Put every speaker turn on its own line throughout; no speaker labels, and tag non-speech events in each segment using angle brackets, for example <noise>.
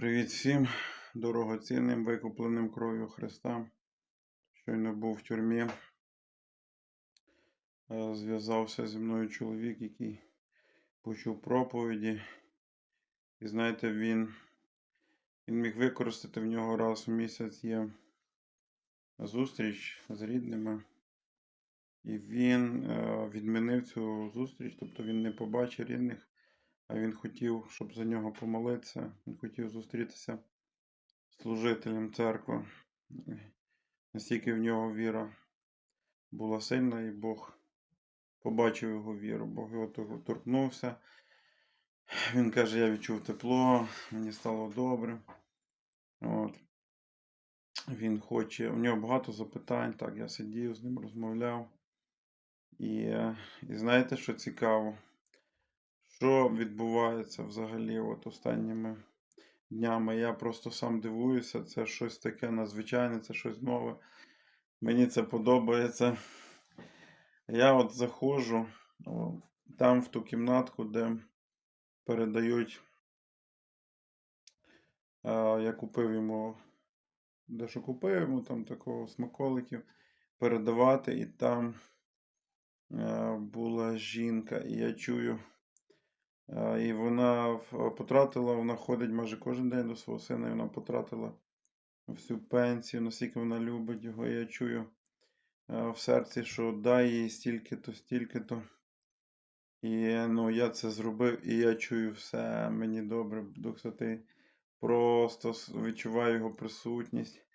Привіт всім дорогоцінним, викупленим кров'ю Христа. Щойно був в тюрмі. Е, Зв'язався зі мною чоловік, який почув проповіді. І знаєте, він, він міг використати в нього раз в місяць є зустріч з рідними. І він е, відмінив цю зустріч, тобто він не побачив рідних. А він хотів, щоб за нього помолитися. Він хотів зустрітися з служителем церкви. Настільки в нього віра була сильна, і Бог побачив його віру. Бог його торкнувся. Він каже: я відчув тепло, мені стало добре. От. Він хоче, у нього багато запитань. Так, я сидів з ним, розмовляв. І, і знаєте, що цікаво? Що відбувається взагалі от останніми днями? Я просто сам дивуюся, це щось таке надзвичайне, це щось нове. Мені це подобається. Я от заходжу там в ту кімнатку, де передають. е, Я купив йому, дещо купив йому там такого смаколиків передавати, і там е, була жінка, і я чую. І вона потратила, вона ходить майже кожен день до свого сина, і вона потратила всю пенсію, наскільки вона любить його. І я чую в серці, що дай їй стільки-то, стільки-то. І ну, я це зробив, і я чую все, мені добре, Дух Святий. Просто відчуваю його присутність.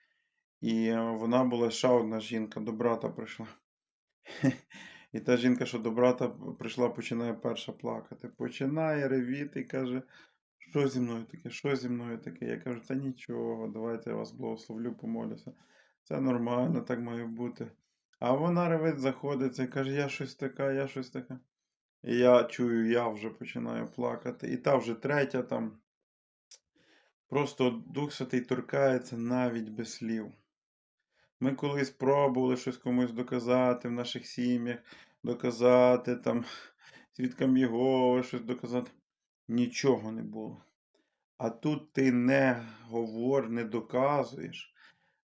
І е, вона була ще одна жінка, до брата прийшла. <laughs> І та жінка, що до брата прийшла, починає перша плакати. Починає ревіти і каже, що зі мною таке, що зі мною таке. Я кажу, та нічого, давайте я вас благословлю, помолюся. Це нормально, так має бути. А вона ревить, заходиться і каже, я щось така, я щось така. І я чую, я вже починаю плакати. І та вже третя там. Просто Дух Святий торкається навіть без слів. Ми колись пробували щось комусь доказати в наших сім'ях, доказати там свідкам Єгови, щось доказати. Нічого не було. А тут ти не говор, не доказуєш,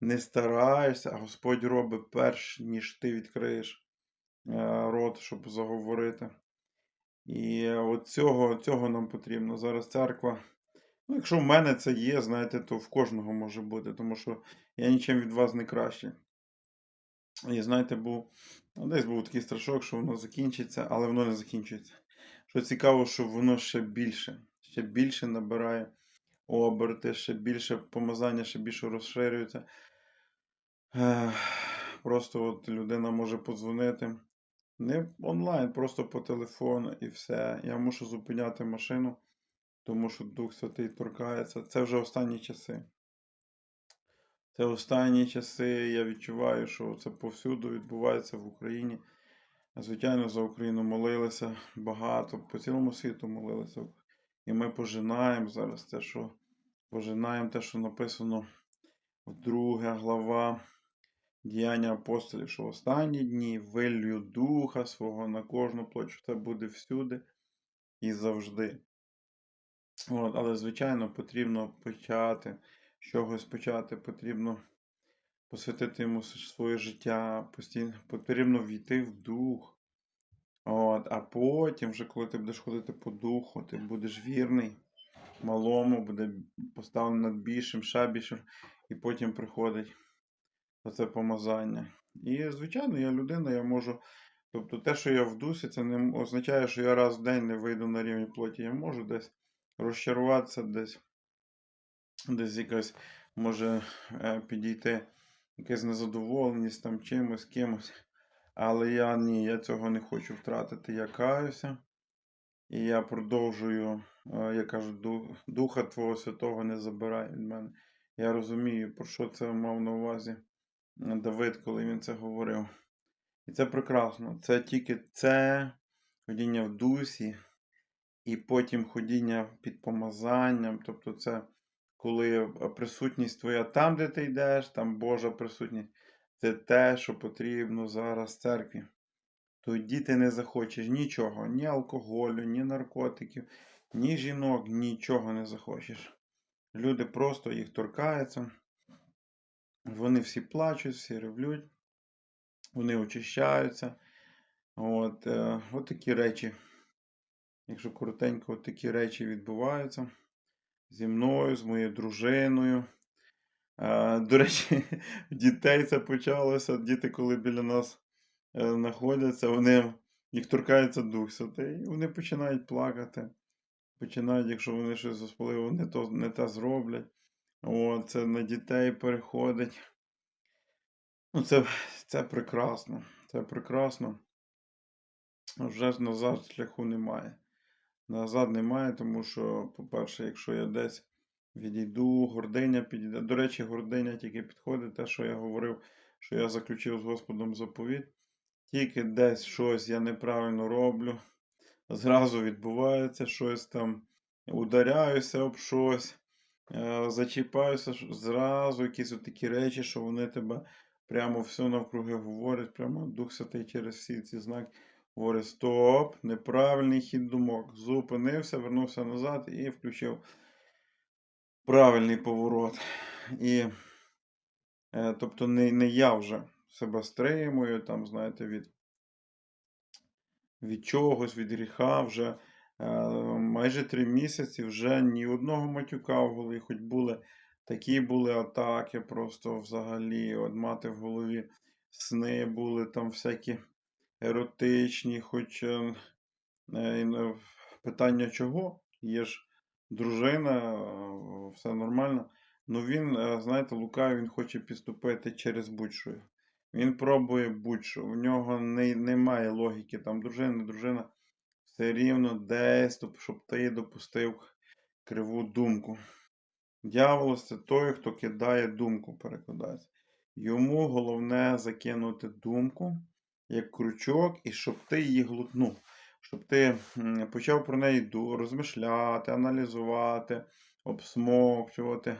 не стараєшся, а Господь робить перш, ніж ти відкриєш е, рот, щоб заговорити. І от цього, цього нам потрібно. Зараз церква. Ну, якщо в мене це є, знаєте, то в кожного може бути, тому що я нічим від вас не краще. І знаєте, був, ну, десь був такий страшок, що воно закінчиться, але воно не закінчується. Що цікаво, що воно ще більше, ще більше набирає оберти, ще більше помазання, ще більше розширюється. Просто от людина може подзвонити. Не онлайн, просто по телефону і все. Я мушу зупиняти машину, тому що Дух Святий торкається. Це вже останні часи. Це останні часи. Я відчуваю, що це повсюду відбувається в Україні. Звичайно, за Україну молилися багато, по цілому світу молилися. І ми пожинаємо зараз те, що пожинаємо те, що написано в друга глава діяння апостолів, що в останні дні вилью духа свого на кожну плоть, це буде всюди і завжди. От, але, звичайно, потрібно почати, чогось почати, потрібно посвятити йому своє життя, постійно, потрібно війти в дух. От, а потім, вже коли ти будеш ходити по духу, ти будеш вірний малому, буде поставлено над більшим, ще більшим, і потім приходить оце помазання. І, звичайно, я людина, я можу. Тобто те, що я в дусі, це не означає, що я раз в день не вийду на рівні плоті. Я можу десь розчаруватися, десь, десь якась може е, підійти якась незадоволеність там чимось, кимось. Але я ні, я цього не хочу втратити. Я каюся. І я продовжую, е, я кажу, Духа Твого Святого не забирай від мене. Я розумію, про що це мав на увазі Давид, коли він це говорив. І це прекрасно. Це тільки це ходіння в дусі, і потім ходіння під помазанням. Тобто, це коли е, присутність твоя там, де ти йдеш, там Божа присутність. Це те, що потрібно зараз церкві. Тоді ти не захочеш нічого, ні алкоголю, ні наркотиків, ні жінок, нічого не захочеш. Люди просто їх торкаються. Вони всі плачуть, всі ревлють, вони очищаються. От, е, от такі речі, якщо коротенько, от такі речі відбуваються зі мною, з моєю дружиною. До речі, <laughs> дітей це почалося. Діти, коли біля нас е, знаходяться, вони їх торкається Дух Святий, і вони починають плакати. Починають, якщо вони щось особливо не, то, не те зроблять. От, це на дітей переходить. Ну, це, це прекрасно. Це прекрасно. Вже назад шляху немає. Назад немає, тому що, по-перше, якщо я десь відійду, гординя підійде. До речі, гординя тільки підходить, те, що я говорив, що я заключив з Господом заповідь. Тільки десь щось я неправильно роблю, зразу відбувається щось там, ударяюся об щось, е, зачіпаюся, зразу якісь такі речі, що вони тебе прямо все навкруги говорять, прямо Дух Святий через всі ці знаки говорить: стоп, неправильний хід думок. Зупинився, вернувся назад і включив правильний поворот. І, е, тобто, не, не я вже себе стримую, там, знаєте, від, від чогось, від гріха вже е, майже три місяці вже ні одного матюка в голові, хоч були такі були атаки, просто взагалі, от мати в голові сни були там всякі еротичні, хоч е, е, питання чого? Є ж дружина, е, все нормально. Ну він, е, знаєте, лукавий, він хоче підступити через будь-що. Він пробує будь-що. В нього не, немає логіки. Там дружина, дружина. Все рівно десь, щоб ти допустив криву думку. Дявол це той, хто кидає думку, перекладається. Йому головне закинути думку як крючок, і щоб ти її глутнув. Щоб ти почав про неї розмишляти, аналізувати, обсмокчувати.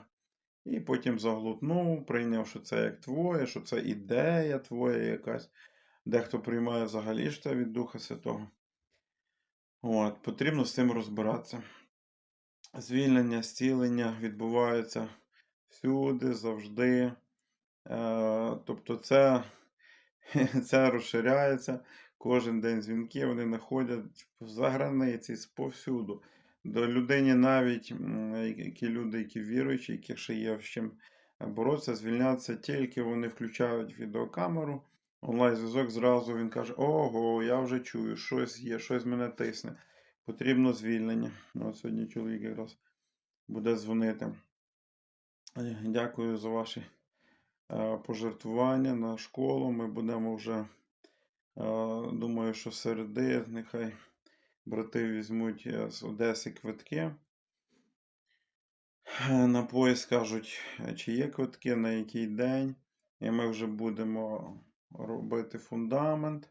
І потім заглутнув, прийняв, що це як твоє, що це ідея твоя якась. Дехто приймає взагалі що це від Духа Святого. От, потрібно з цим розбиратися. Звільнення, зцілення відбуваються всюди, завжди. Е, тобто це, <laughs> це розширяється. Кожен день дзвінки вони знаходять за границі, повсюду. До людині навіть які люди, які віруючі, яких ще є з чим боротися, звільнятися, тільки вони включають відеокамеру, онлайн-зв'язок, зразу він каже: Ого, я вже чую, щось є, щось мене тисне. Потрібно звільнення. Ну, сьогодні чоловік якраз буде дзвонити. Е, Дякую за ваші е, пожертвування на школу. Ми будемо вже, е, думаю, що середи, нехай брати візьмуть е, з Одеси квитки. Е, На поїзд скажуть, е, чи є квитки, на який день. І ми вже будемо робити фундамент.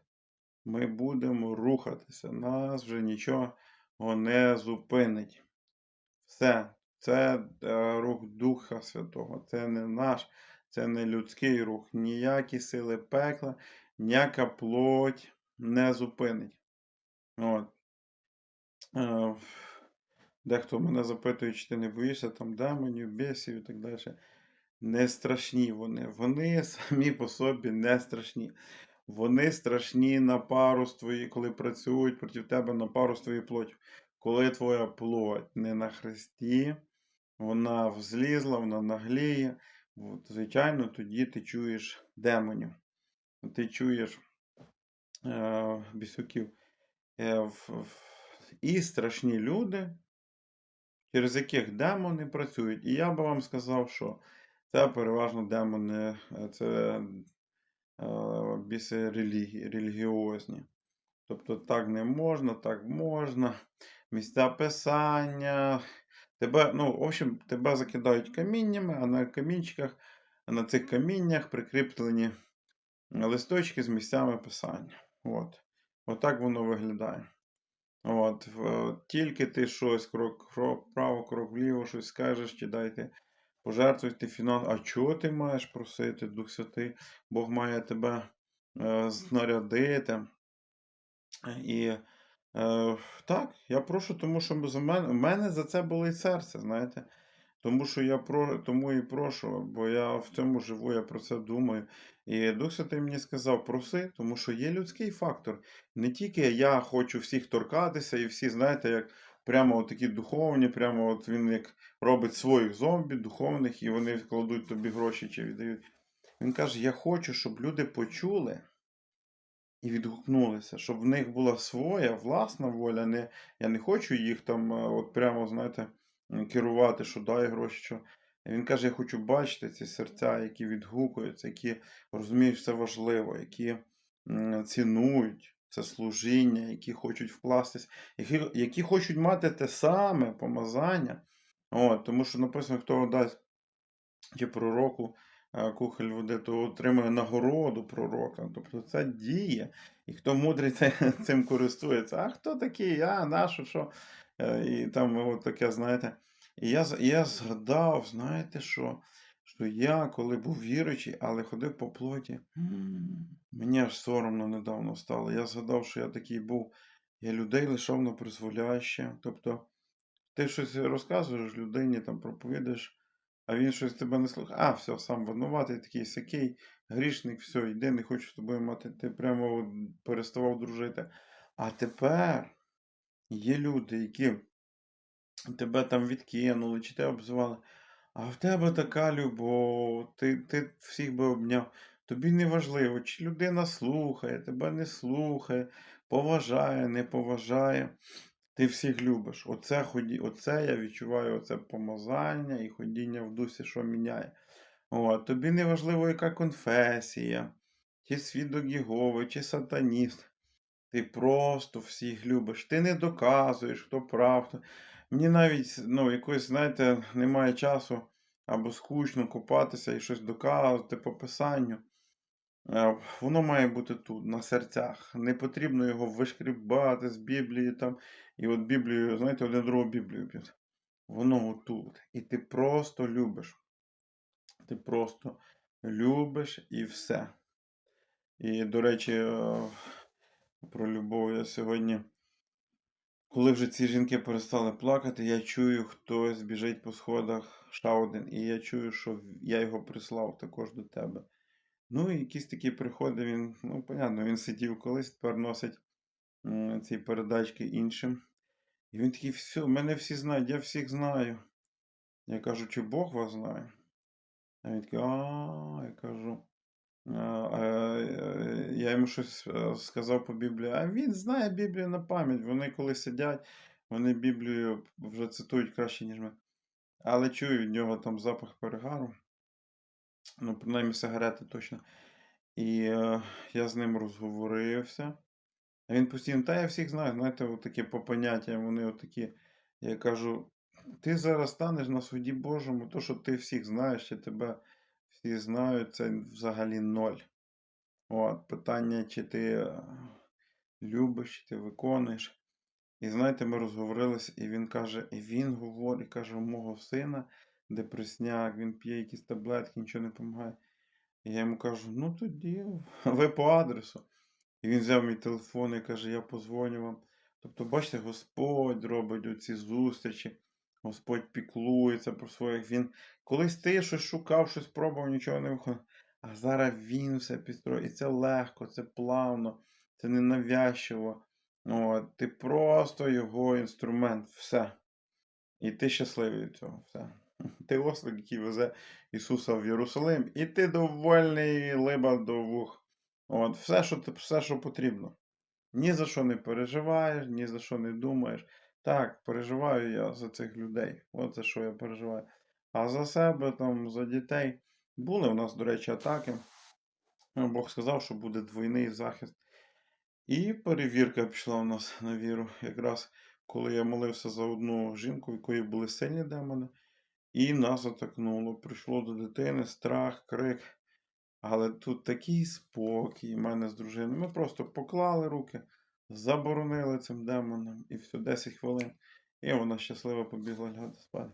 Ми будемо рухатися. Нас вже нічого не зупинить. Все. Це е, рух Духа Святого. Це не наш, це не людський рух. Ніякі сили пекла, ніяка плоть не зупинить. От. Е, Дехто мене запитує, чи ти не боїшся там демонів, бісів і так далі. Не страшні вони. Вони самі по собі не страшні. Вони страшні на пару з твої, коли працюють проти тебе на пару з твоєю плоттю. Коли твоя плоть не на хресті, вона взлізла, вона нагліє. От, звичайно, тоді ти чуєш демонів. Ти чуєш е, бісюків. Е, в- в- і страшні люди, через яких демони працюють. І я би вам сказав, що це переважно демони, е, це е, біси релігії, релігіозні. Тобто так не можна, так можна. Місця писання. Тебе, ну, в общем, тебе закидають каміннями, а на камінчиках, на цих каміннях прикріплені листочки з місцями писання. От. Отак воно виглядає. От, тільки ти щось крок, вправо, крок вліво, щось скажеш, чи дайте пожертвуйте фінанс. А чого ти маєш просити, Дух Святий? Бог має тебе е, знарядити. І е, так, я прошу, тому що за мене, в мене за це болить серце, знаєте. Тому що я про тому і прошу, бо я в цьому живу, я про це думаю. І Дух Святий мені сказав: проси, тому що є людський фактор. Не тільки я хочу всіх торкатися, і всі, знаєте, як прямо от такі духовні, прямо от він як робить своїх зомбі, духовних, і вони кладуть тобі гроші чи віддають. Він каже: Я хочу, щоб люди почули і відгукнулися, щоб в них була своя власна воля. Не, я не хочу їх там, е, от прямо, знаєте, керувати, що дай гроші. Що. Він каже: Я хочу бачити ці серця, які відгукуються, які розуміють все важливо, які цінують це служіння, які хочуть вкластись, які, які хочуть мати те саме помазання. От, тому що написано, хто дасть чи пророку кухоль води, то отримує нагороду пророка. Тобто це діє. І хто мудрий <laughs> цим користується. А хто такий? А, нащо, що? Е, І там от таке, знаєте. І я, я згадав, знаєте, що, що я, коли був віруючий, але ходив по плоті, мені аж соромно недавно стало. Я згадав, що я такий був. Я людей лишав на призволяще. Тобто, ти щось розказуєш людині, там проповідаєш, а він щось тебе не слухає. А, все, сам винуватий, такий сякий, грішник, все, йди, не хочу з тобою мати. Ти прямо переставав дружити. А тепер є люди, які тебе там відкинули, чи тебе обзивали. А в тебе така любов, ти, ти всіх би обняв. Тобі не важливо, чи людина слухає, тебе не слухає, поважає, не поважає. Ти всіх любиш. Оце, ході, оце я відчуваю, оце помазання і ходіння в дусі, що міняє. От, тобі не важливо, яка конфесія, чи свідок Єгови, чи сатаніст. Ти просто всіх любиш. Ти не доказуєш, хто прав. Мені навіть, ну, якось, знаєте, немає часу або скучно купатися і щось доказувати по писанню. Е, Воно має бути тут, на серцях. Не потрібно його вишкрібати з Біблії там. І от Біблію, знаєте, один другу Біблію п'ють. Воно отут. І ти просто любиш. Ти просто любиш і все. І, до речі, е, про любов я сьогодні. Коли вже ці жінки перестали плакати, я чую, хтось біжить по сходах ще один. І я чую, що я його прислав також до тебе. Ну, і якісь такі приходи він, ну, понятно, він сидів колись, тепер носить ці передачки іншим. І він такий, все, мене всі знають, я всіх знаю. Я кажу, чи Бог вас знає? А він такий, а, я кажу. Я йому щось е, сказав по Біблії, а він знає Біблію на пам'ять. Вони коли сидять, вони Біблію вже цитують краще, ніж ми. Але чую від нього там запах перегару. Ну, принаймні сигарети точно. І е, я з ним розговорився. А він постійно, та я всіх знаю, знаєте, от такі по поняттям, вони отакі. Я кажу, ти зараз станеш на суді Божому, то, що ти всіх знаєш, чи тебе всі знають, це взагалі ноль. От, питання, чи ти е, любиш, чи ти виконуєш. І знаєте, ми розговорилися, і він каже, і він говорить, каже, у мого сина депресняк, він п'є якісь таблетки, нічого не допомагає. І я йому кажу, ну тоді ви по адресу. І він взяв мій телефон і каже, я позвоню вам. Тобто, бачите, Господь робить оці зустрічі, Господь піклується про своїх. Він колись ти щось шукав, щось пробував, нічого не виходить. А зараз він все підстроїв. І це легко, це плавно, це ненавязчиво. Ти просто його інструмент, все. І ти щасливий від цього. Все. Ти ослик, який везе Ісуса в Єрусалим, і ти довольний либа до вух. От, все, що, все, що потрібно. Ні за що не переживаєш, ні за що не думаєш. Так, переживаю я за цих людей. От за що я переживаю. А за себе, там, за дітей. Були у нас, до речі, атаки. Бог сказав, що буде двойний захист. І перевірка пішла у нас на віру. Якраз коли я молився за одну жінку, в якої були сильні демони, і нас атакнуло. Прийшло до дитини страх, крик. Але тут такий спокій в мене з дружиною. Ми просто поклали руки, заборонили цим демонам, і все 10 хвилин. І вона щасливо побігла лягати спати.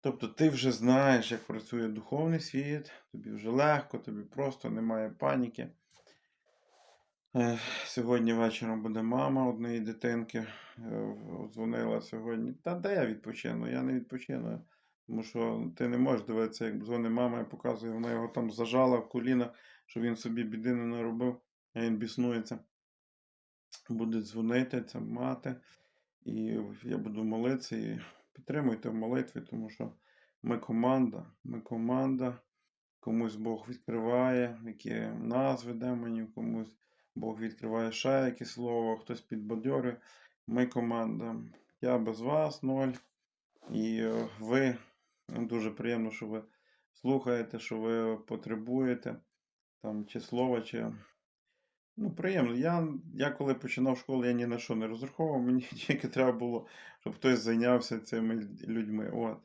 Тобто ти вже знаєш, як працює духовний світ, тобі вже легко, тобі просто немає паніки. Сьогодні вечором буде мама однієї дитинки. е, Дзвонила сьогодні. Та де я відпочину? Я не відпочину. Тому що ти не можеш дивитися, як дзвонить мама і показує, вона його там зажала в колінах, щоб він собі біди не наробив, а він біснується. Буде дзвонити, ця мати, і я буду молитися і підтримуйте в молитві, тому що ми команда, ми команда, комусь Бог відкриває, які назви демонів, комусь Бог відкриває ще якесь слово, хтось підбадьорює. Ми команда. Я без вас ноль. І е, ви дуже приємно, що ви слухаєте, що ви потребуєте там чи слова, чи. Ну, приємно. Я, я коли починав школу, я ні на що не розраховував, мені <laughs> тільки треба було, щоб хтось зайнявся цими людьми. От.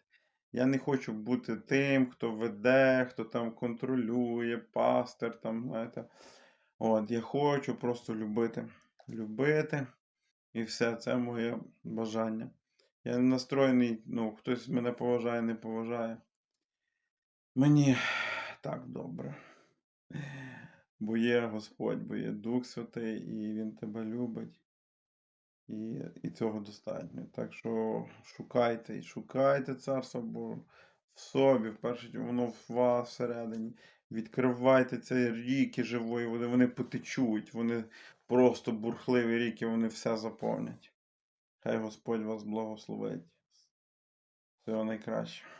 Я не хочу бути тим, хто веде, хто там контролює, пастир, там, знаєте. От, я хочу просто любити. Любити. І все, це моє бажання. Я не настроєний, ну, хтось мене поважає, не поважає. Мені так добре. Бо є Господь, бо є Дух Святий, і Він тебе любить. І, і цього достатньо. Так що шукайте і шукайте Царство Боже в собі, в першу чергу, воно в вас всередині. Відкривайте ці ріки живої води, вони потечуть, вони просто бурхливі ріки, вони все заповнять. Хай Господь вас благословить. Всього найкращого.